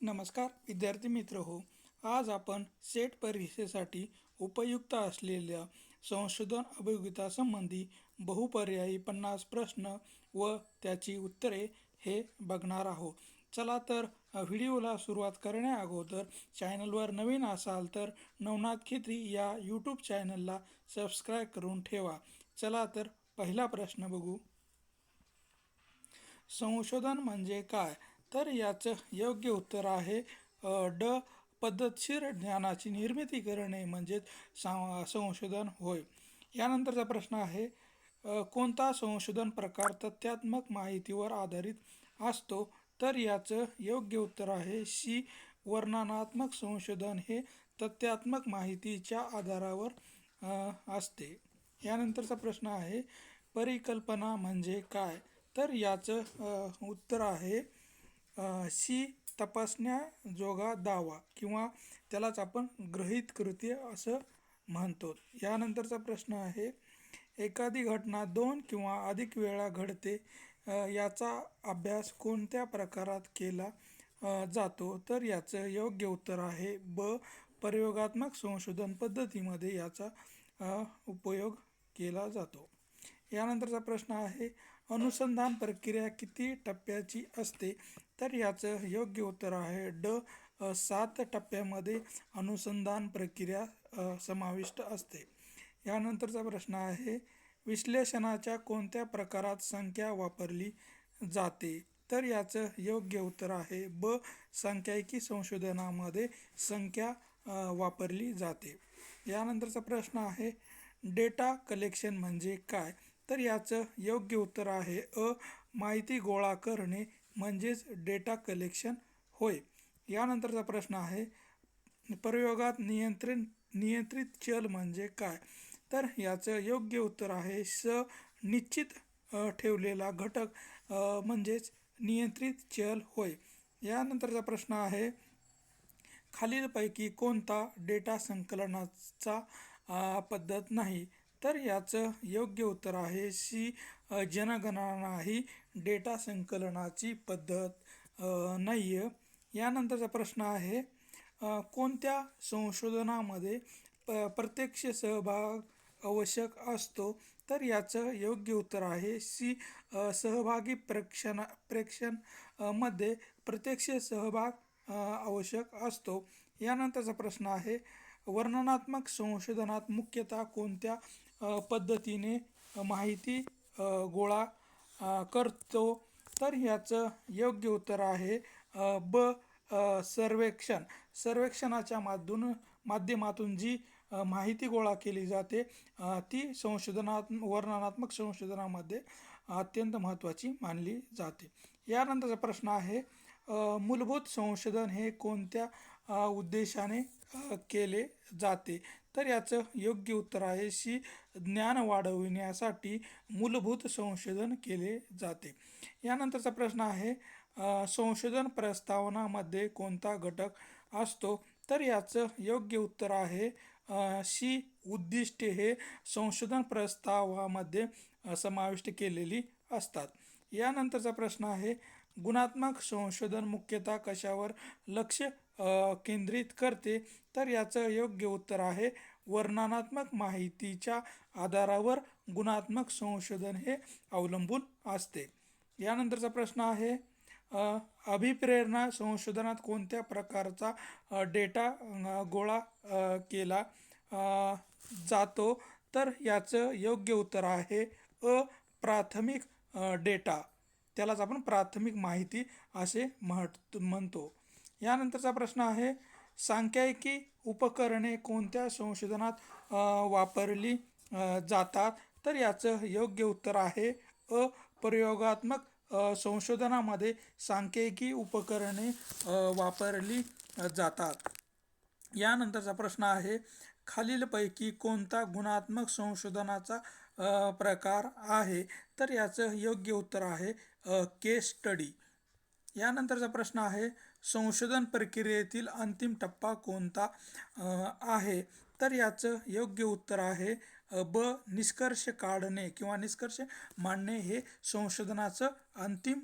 नमस्कार विद्यार्थी मित्र हो. आज आपण सेट परीक्षेसाठी उपयुक्त असलेल्या संशोधन अभियोगितासंबंधी बहुपर्यायी पन्नास प्रश्न व त्याची उत्तरे हे बघणार आहोत. चला तर व्हिडिओला सुरुवात करण्याअगोदर चॅनलवर नवीन असाल तर नवनाथ खित्री या यूट्यूब चॅनलला सबस्क्राईब करून ठेवा. चला तर पहिला प्रश्न बघू. संशोधन म्हणजे काय? तर याचं योग्य उत्तर आहे ड पद्धतशीर ज्ञानाची निर्मिती करणे म्हणजेच सा संशोधन होय. यानंतरचा प्रश्न आहे कोणता संशोधन प्रकार तथ्यात्मक माहितीवर आधारित असतो? तर याचं योग्य उत्तर आहे सी वर्णनात्मक संशोधन हे तथ्यात्मक माहितीच्या आधारावर असते. यानंतरचा प्रश्न आहे परिकल्पना म्हणजे काय? तर याचं उत्तर आहे शी सी तपासण्याजोगा दावा किंवा त्यालाच आपण ग्रहित कृत्य असं म्हणतो. यानंतरचा प्रश्न आहे एखादी घटना दोन किंवा अधिक वेळा घडते याचा अभ्यास कोणत्या प्रकारात केला जातो? तर याचं योग्य उत्तर आहे ब प्रयोगात्मक संशोधन पद्धतीमध्ये याचा उपयोग केला जातो. यानंतरचा प्रश्न आहे अनुसंधान प्रक्रिया किती टप्प्याची असते? तर याचं योग्य उत्तर आहे ड सात टप्प्यामध्ये अनुसंधान प्रक्रिया समाविष्ट असते. यानंतरचा प्रश्न आहे विश्लेषणाच्या कोणत्या प्रकारात संख्या वापरली जाते? तर याचं योग्य उत्तर आहे ब सांख्यिकी संशोधनामध्ये संख्या वापरली जाते. यानंतरचा प्रश्न आहे डेटा कलेक्शन म्हणजे काय? तर याचं योग्य उत्तर आहे अ माहिती गोळा करणे म्हणजेच डेटा कलेक्शन होय. यानंतरचा प्रश्न आहे प्रयोगात नियंत्रण नियंत्रित चल म्हणजे काय? तर याचं योग्य उत्तर आहे स निश्चित ठेवलेला घटक म्हणजेच नियंत्रित चल होय. यानंतरचा प्रश्न आहे खालीलपैकी कोणता डेटा संकलनाचा पद्धत नाही? तर याचं योग्य उत्तर आहे सी जनगणना ही डेटा संकलनाची पद्धत नाही आहे यानंतरचा प्रश्न आहे कोणत्या संशोधनामध्ये प प्रत्यक्ष सहभाग आवश्यक असतो? तर याचं योग्य उत्तर आहे सी सहभागी प्रेक्षणा प्रेक्षणमध्ये प्रत्यक्ष सहभाग आवश्यक असतो. यानंतरचा प्रश्न आहे वर्णनात्मक संशोधनात मुख्यतः कोणत्या पद्धतीने माहिती गोळा करतो. तर ह्याचं योग्य उत्तर आहे ब सर्वेक्षण. सर्वेक्षणाच्या माध्यम माध्यमातून जी माहिती गोळा केली जाते ती संशोधनात वर्णनात्मक संशोधनामध्ये अत्यंत महत्त्वाची मानली जाते. यानंतरचा प्रश्न आहे मूलभूत संशोधन हे कोणत्या उद्देशाने केले जाते? तर याचं योग्य उत्तर आहे सी ज्ञान वाढविण्यासाठी मूलभूत संशोधन केले जाते. यानंतरचा प्रश्न आहे संशोधन प्रस्तावनामध्ये कोणता घटक असतो? तर याचं योग्य उत्तर आहे शी सी उद्दिष्टे हे संशोधन प्रस्तावामध्ये समाविष्ट केलेली असतात. यानंतरचा प्रश्न आहे गुणात्मक संशोधन मुख्यतः कशावर लक्ष केंद्रित करते तर याचं योग्य उत्तर आहे. वर्णनात्मक माहितीच्या आधारावर गुणात्मक संशोधन हे अवलंबून असते. यानंतरचा प्रश्न आहे अभिप्रेरणा संशोधनात कोणत्या प्रकारचा डेटा गोळा केला जातो? तर याचं योग्य उत्तर आहे अ प्राथमिक डेटा. त्यालाच आपण प्राथमिक माहिती असे म्हट म्हणतो. यानंतरचा प्रश्न आहे सांख्यिकी उपकरणे कोणत्या संशोधनात वापरली जातात? तर याचं योग्य उत्तर आहे अ प्रयोगात्मक संशोधनामध्ये सांख्यिकी उपकरणे वापरली जातात. यानंतरचा प्रश्न आहे खालीलपैकी कोणता गुणात्मक संशोधनाचा प्रकार आहे? तर याचं योग्य उत्तर आहे केस स्टडी. यानंतरचा प्रश्न आहे संशोधन प्रक्रियेतील अंतिम टप्पा कोणता आहे? तर याचं योग्य उत्तर आहे ब निष्कर्ष काढणे किंवा निष्कर्ष मांडणे हे संशोधनाचं अंतिम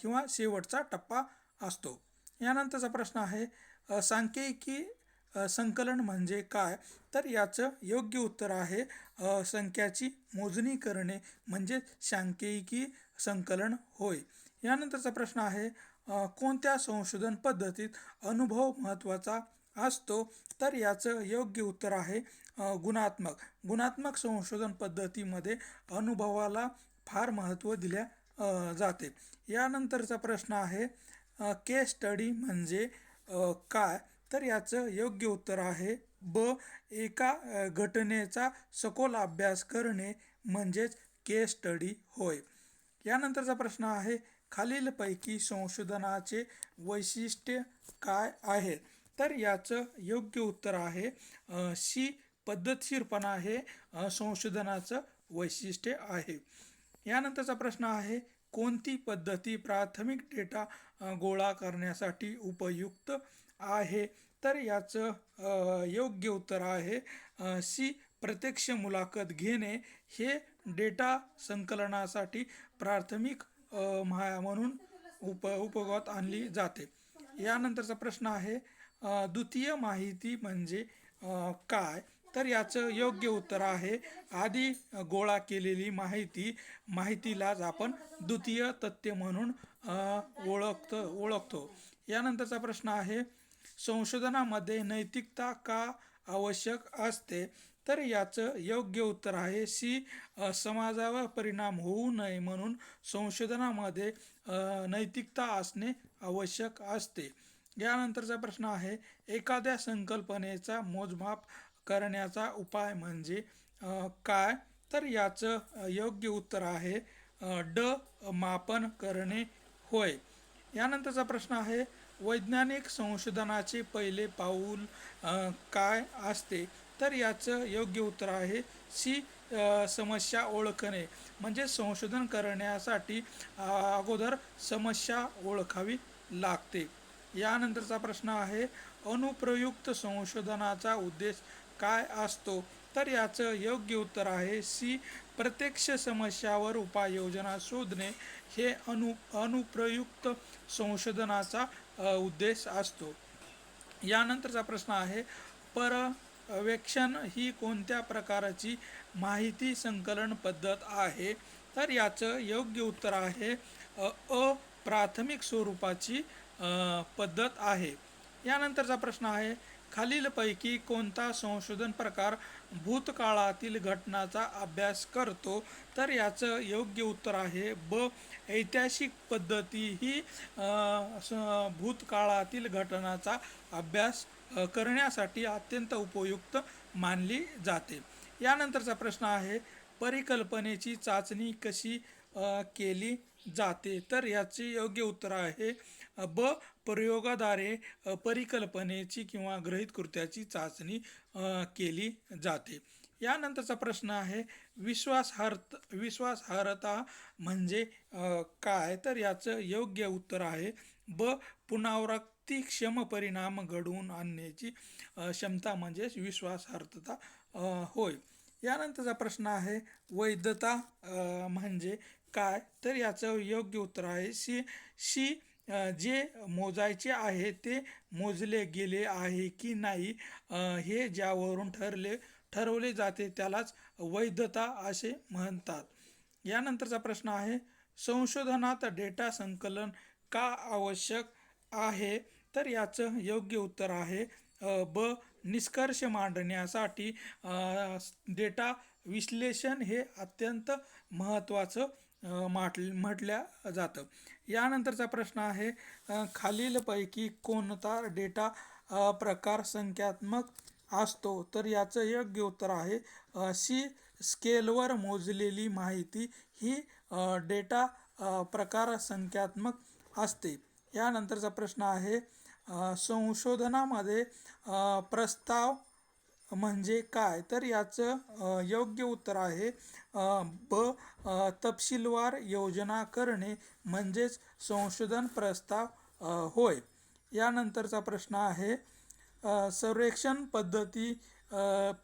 किंवा शेवटचा टप्पा असतो. यानंतरचा प्रश्न आहे सांख्यिकी संकलन म्हणजे काय? तर याचं योग्य उत्तर आहे संख्याची मोजणी करणे म्हणजे सांख्यिकी संकलन होय. यानंतरचा प्रश्न आहे कोणत्या संशोधन पद्धतीत अनुभव महत्त्वाचा असतो? तर याचं योग्य उत्तर आहे गुणात्मक. गुणात्मक संशोधन पद्धतीमध्ये अनुभवाला फार महत्त्व दिल्या जाते. यानंतरचा प्रश्न आहे केस स्टडी म्हणजे काय? तर याचं योग्य उत्तर आहे ब एका घटनेचा सखोल अभ्यास करणे म्हणजेच केस स्टडी होय. यानंतरचा प्रश्न आहे खालीलपैकी संशोधनाचे वैशिष्ट्य काय आहे? तर याचं योग्य उत्तर आहे सी पद्धतशीरपणा हे संशोधनाचं वैशिष्ट्य आहे. यानंतरचा प्रश्न आहे कोणती पद्धती प्राथमिक डेटा गोळा करण्यासाठी उपयुक्त आहे? तर याचं योग्य उत्तर आहे सी प्रत्यक्ष मुलाखत घेणे हे डेटा संकलनासाठी प्राथमिक म्हणून उप उपयोगात आणली जाते. यानंतरचा प्रश्न आहे द्वितीय माहिती म्हणजे काय? तर याचं योग्य उत्तर आहे आधी गोळा केलेली माहिती माहितीलाच आपण द्वितीय तथ्य म्हणून ओळखत ओळखतो. यानंतरचा प्रश्न आहे संशोधनामध्ये नैतिकता का आवश्यक असते? तर याचं योग्य उत्तर आहे सी समाजावर परिणाम होऊ नये म्हणून संशोधनामध्ये नैतिकता असणे आवश्यक असते. यानंतरचा प्रश्न आहे एखाद्या संकल्पनेचा मोजमाप करण्याचा उपाय म्हणजे काय? तर याचं योग्य उत्तर आहे ड मापन करणे होय. यानंतरचा प्रश्न आहे वैज्ञानिक संशोधनाचे पहिले पाऊल काय असते? तर याचं योग्य उत्तर आहे. सी समस्या ओळखणे. म्हणजे संशोधन करण्यासाठी अगोदर समस्या ओळखावी लागते. यानंतरचा प्रश्न आहे अनुप्रयुक्त संशोधनाचा उद्देश काय असतो? तर याचं योग्य उत्तर आहे सी प्रत्यक्ष समस्यावर उपाययोजना शोधणे. हे अनु अनुप्रयुक्त संशोधनाचा उद्देश असतो. यानंतरचा प्रश्न आहे पर वेक्षण ही कोणत्या प्रकारची माहिती संकलन पद्धत आहे? तर याचं योग्य उत्तर आहे अ प्राथमिक स्वरूपाची पद्धत आहे. यानंतरचा प्रश्न आहे खालीलपैकी कोणता संशोधन प्रकार भूतकाळातील घटनाचा अभ्यास करतो? तर याचं योग्य उत्तर आहे ब ऐतिहासिक पद्धती ही स- भूतकाळातील घटनाचा अभ्यास करण्यासाठी अत्यंत उपयुक्त मानली जाते. यानंतरचा प्रश्न आहे परिकल्पनेची चाचणी कशी केली जाते? तर याचे योग्य उत्तर आहे ब प्रयोगाद्वारे परिकल्पनेची किंवा गृहीत कृत्याची चाचणी केली जाते. यानंतरचा प्रश्न आहे विश्वासार्थ विश्वासार्हता म्हणजे काय? तर याचं योग्य उत्तर आहे ब पुनरावृत्तीक्षम परिणाम घडवून आणण्याची क्षमता म्हणजेच विश्वासार्थता होय. यानंतरचा प्रश्न आहे वैधता म्हणजे काय? तर याचं योग्य उत्तर आहे सी शी जे मोजायचे आहे ते मोजले गेले आहे की नाही? हे ज्यावरून ठरले ठरवले जाते त्यालाच वैधता असे म्हणतात. यानंतरचा प्रश्न आहे संशोधनात डेटा संकलन का आवश्यक? आहे तर याचं योग्य उत्तर आहे ब निष्कर्ष मांडण्यासाठी डेटा विश्लेषण हे अत्यंत महत्त्वाचं माट म्हटल्या जातं. यानंतरचा प्रश्न आहे खालीलपैकी कोणता डेटा प्रकार संख्यात्मक असतो? तर याचं योग्य उत्तर आहे सी स्केलवर मोजलेली माहिती ही डेटा प्रकार संख्यात्मक असते. यानंतरचा प्रश्न आहे संशोधनामध्ये प्रस्ताव म्हणजे काय? तर याचं योग्य उत्तर आहे ब तपशीलवार योजना करणे म्हणजेच संशोधन प्रस्ताव होय. यानंतरचा प्रश्न आहे संरक्षण सर्वेक्षण पद्धती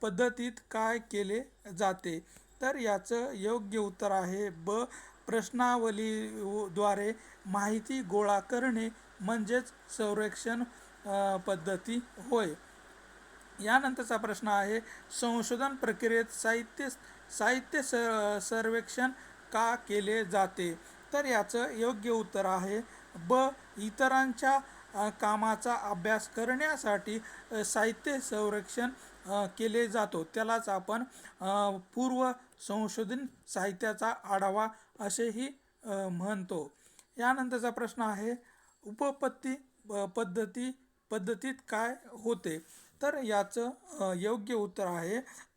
पद्धतीत काय केले जाते? तर याचं योग्य उत्तर आहे ब प्रश्नावलीद्वारे माहिती गोळा करणे म्हणजेच संरक्षण पद्धती होय. यानंतरचा प्रश्न आहे संशोधन प्रक्रियेत साहित्य साहित्य स सर्वेक्षण का केले जाते? तर याचं योग्य उत्तर आहे ब इतरांच्या कामाचा अभ्यास करण्यासाठी साहित्य संरक्षण केले जातो. त्यालाच आपण पूर्व संशोधन साहित्याचा आढावा असेही म्हणतो. यानंतरचा प्रश्न आहे उपपत्ती पद्धती पद्धतीत काय होते? तर याचं योग्य उत्तर आहे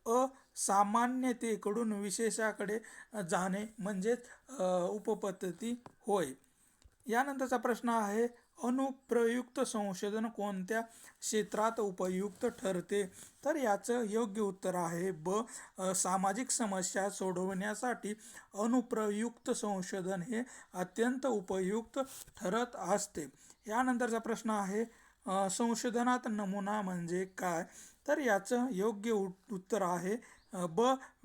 असामान्यतेकडून विशेषाकडे जाणे म्हणजेच उपपद्धती होय. यानंतरचा प्रश्न आहे अनुप्रयुक्त संशोधन कोणत्या क्षेत्रात उपयुक्त ठरते? तर याचं योग्य उत्तर आहे ब सामाजिक समस्या सोडवण्यासाठी अनुप्रयुक्त संशोधन हे अत्यंत उपयुक्त ठरत असते. यानंतरचा प्रश्न आहे संशोधनात नमुना म्हणजे काय? तर याचं योग्य उ- उत्तर आहे ब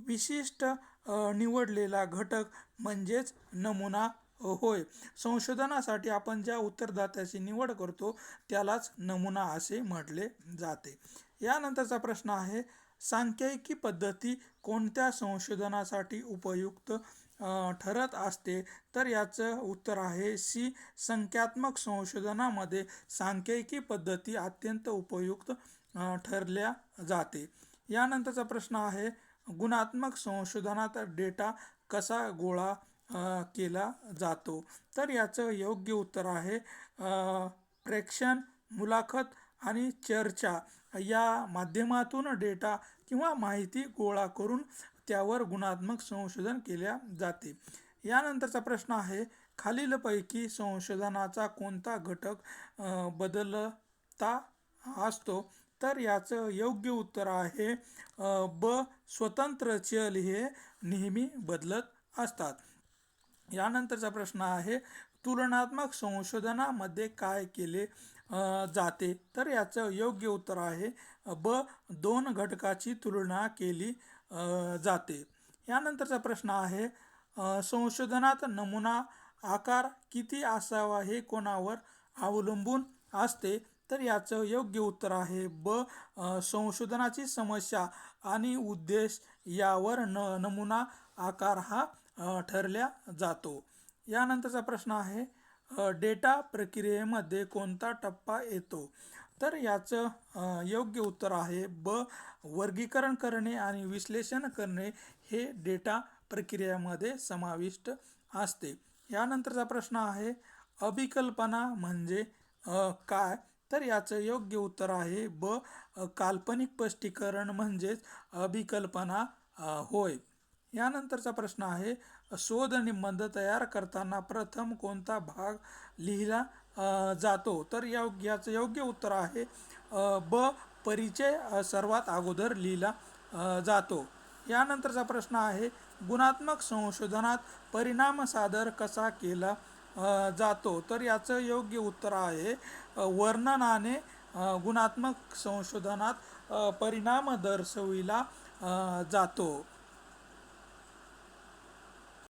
विशिष्ट निवडलेला घटक म्हणजेच नमुना. होय. संशोधनासाठी आपण ज्या उत्तरदात्याची निवड करतो त्यालाच नमुना असे म्हटले जाते. यानंतरचा प्रश्न आहे सांख्यिकी पद्धती कोणत्या संशोधनासाठी उपयुक्त ठरत असते? तर याचं उत्तर आहे सी संख्यात्मक संशोधनामध्ये सांख्यिकी पद्धती अत्यंत उपयुक्त ठरल्या जाते. यानंतरचा प्रश्न आहे गुणात्मक संशोधनात डेटा कसा गोळा केला जातो. तर याचं योग्य उत्तर आहे प्रेक्षण मुलाखत आणि चर्चा. या माध्यमातून डेटा किंवा माहिती गोळा करून त्यावर गुणात्मक संशोधन केल्या जाते. यानंतरचा प्रश्न आहे खालीलपैकी संशोधनाचा कोणता घटक बदलता असतो? तर याचं योग्य उत्तर आहे ब स्वतंत्र चल हे नेहमी बदलत असतात. यानंतरचा प्रश्न आहे तुलनात्मक संशोधनामध्ये काय केले जाते? तर याचं योग्य उत्तर आहे ब दोन घटकाची तुलना केली जाते. यानंतरचा प्रश्न आहे संशोधनात नमुना आकार किती असावा हे कोणावर अवलंबून असते? तर याचं योग्य उत्तर आहे ब संशोधनाची समस्या आणि उद्देश यावर न नमुना आकार हा ठरल्या जातो. यानंतरचा प्रश्न आहे डेटा प्रक्रियेमध्ये कोणता टप्पा येतो? तर याचं योग्य उत्तर आहे ब वर्गीकरण करणे आणि विश्लेषण करणे हे डेटा प्रक्रियेमध्ये समाविष्ट असते. यानंतरचा प्रश्न आहे अभिकल्पना म्हणजे काय? तर याचं योग्य उत्तर आहे ब काल्पनिक स्पष्टीकरण म्हणजेच अभिकल्पना होय. यानंतरचा प्रश्न आहे शोध निबंध तयार करताना प्रथम कोणता भाग लिहिला जातो? तर या याचं योग्य उत्तर आहे ब परिचय सर्वात अगोदर लिहिला जातो. यानंतरचा प्रश्न आहे गुणात्मक संशोधनात परिणाम सादर कसा केला जातो? तर याचं योग्य उत्तर आहे वर्णनाने गुणात्मक संशोधनात परिणाम दर्शविला जातो.